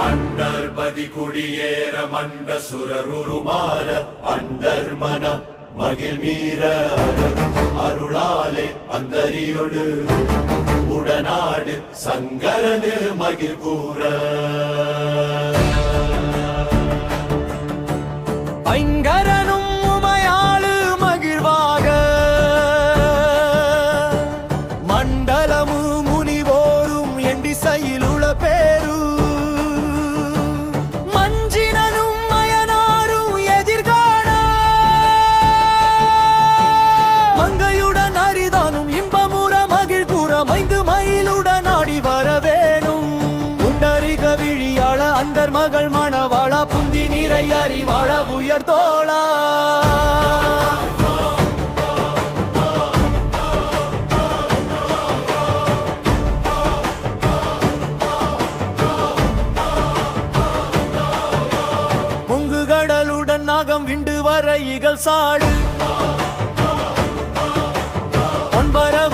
மன்னர்பதி குடியேற மண்ட சுரருமாற அண்டர் மன மகிழ் மீற அருளாலே அந்தரியோடு. உடனாடு சங்கரனு மகிழ் கூற. ஐங்கர விழியாள அந்தர் மகள் மணவாழா புந்தி நீரை அறிவாள உயர் தோளா. கடலுடன் நாகம் விண்டு வர இகழ் சாடு. ஒன்பரவ